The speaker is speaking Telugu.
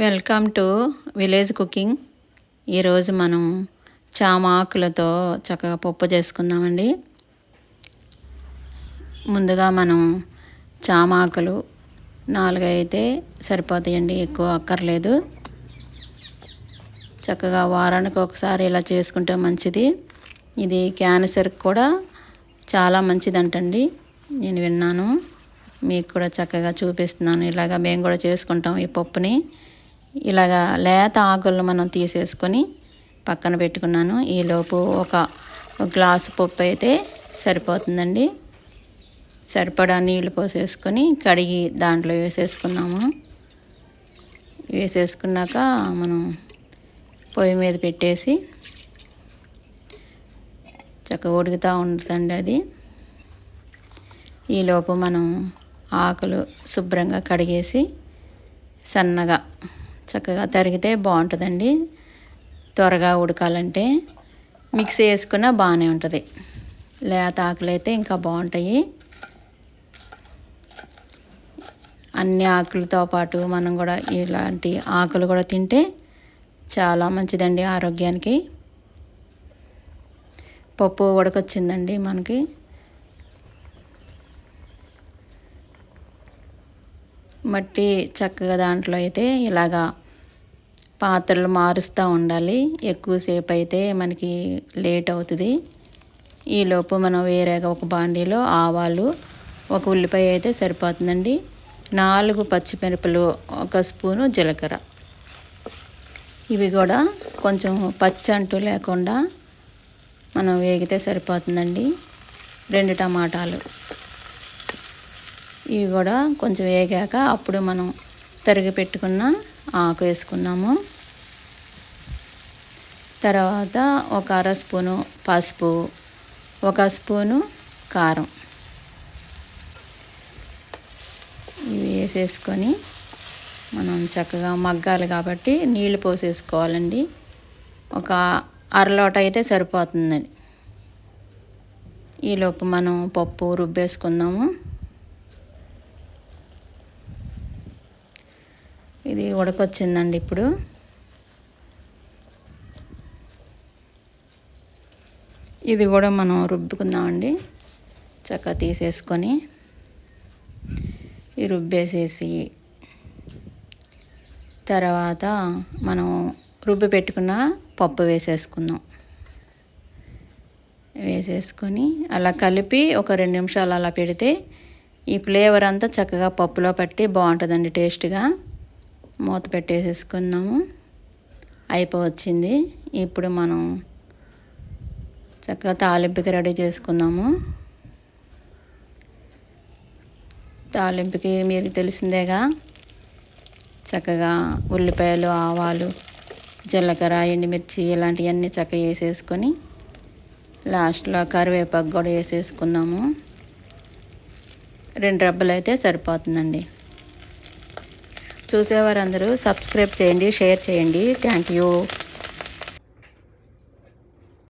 Welcome to village cooking. ఈరోజు మనం చామాకులతో చక్కగా పప్పు చేసుకుందామండి. ముందుగా మనం చామాకులు నాలుగైతే సరిపోతాయండి ఎక్కువ అక్కర్లేదు. చక్కగా వారానికి ఒకసారి ఇలా చేసుకుంటే మంచిది. ఇది క్యాన్సర్కి కూడా చాలా మంచిదంటండి. నేను విన్నాను. మీకు కూడా చక్కగా చూపిస్తున్నాను. ఇలాగా మేము కూడా చేసుకుంటాం ఈ పప్పుని. ఇలాగా లేత ఆకులను మనం తీసేసుకొని పక్కన పెట్టుకున్నాను. ఈలోపు ఒక గ్లాసు పప్పు అయితే సరిపోతుందండి. సరిపడా నీళ్ళు పోసేసుకొని కడిగి దాంట్లో వేసేసుకున్నాము. వేసేసుకున్నాక మనం పొయ్యి మీద పెట్టేసి చక్కగా ఉడుకుతూ ఉంటుందండి అది. ఈలోపు మనం ఆకులు శుభ్రంగా కడిగేసి సన్నగా చక్కగా తరిగితే బాగుంటుందండి. త్వరగా ఉడకాలంటే మిక్సీ వేసుకున్న బాగానే ఉంటుంది. లేత ఆకులు అయితే ఇంకా బాగుంటాయి. అన్ని ఆకులతో పాటు మనం కూడా ఇలాంటి ఆకులు కూడా తింటే చాలా మంచిదండి ఆరోగ్యానికి. పప్పు ఉడకొచ్చిందండి మనకి. మట్టి చక్కగా దాంట్లో అయితే ఇలాగా పాత్రలు మారుస్తూ ఉండాలి. ఎక్కువసేపు అయితే మనకి లేట్ అవుతుంది. ఈలోపు మనం వేరేగా ఒక బాండీలో ఆవాలు ఒక ఉల్లిపాయ అయితే సరిపోతుందండి. నాలుగు పచ్చిమిరపలు ఒక స్పూను జీలకర్ర. ఇవి కూడా కొంచెం పచ్చి అంటూ లేకుండా మనం వేగితే సరిపోతుందండి. రెండు టమాటాలు. ఇవి కూడా కొంచెం వేగాక అప్పుడు మనం తరిగి పెట్టుకున్న ఆకు వేసుకుందాము. తర్వాత ఒక అర స్పూను పసుపు ఒక స్పూను కారం. ఇవి వేసేసుకొని మనం చక్కగా మగ్గాలి కాబట్టి నీళ్ళు పోసేసుకోవాలండి. ఒక అరలోట అయితే సరిపోతుందండి. ఈలోపు మనం పప్పు రుబ్బేసుకుందాము. ఇది ఉడకొచ్చిందండి ఇప్పుడు. ఇది కూడా మనం రుబ్బుకుందామండి. చక్కగా తీసేసుకొని ఈ రుబ్బేసేసి తర్వాత మనం రుబ్బి పెట్టుకున్న పప్పు వేసేసుకుందాం. వేసేసుకొని అలా కలిపి ఒక రెండు నిమిషాలు అలా పెడితే ఈ ఫ్లేవర్ అంతా చక్కగా పప్పులో పట్టి బాగుంటుందండి టేస్ట్గా. మూత పెట్టేసేసుకున్నాము అయిపోవచ్చింది. ఇప్పుడు మనం చక్కగా తాలింపుకి రెడీ చేసుకున్నాము తాలింపుకి మీకు తెలిసిందేగా చక్కగా ఉల్లిపాయలు ఆవాలు జీలకర్ర ఎండుమిర్చి ఇలాంటివన్నీ చక్కగా వేసేసుకొని లాస్ట్లో కరివేపాకు కూడా వేసేసుకుందాము. రెండు రబ్బలు అయితే సరిపోతుందండి. చూసేవారందరూ సబ్స్క్రైబ్ చేయండి షేర్ చేయండి. Thank you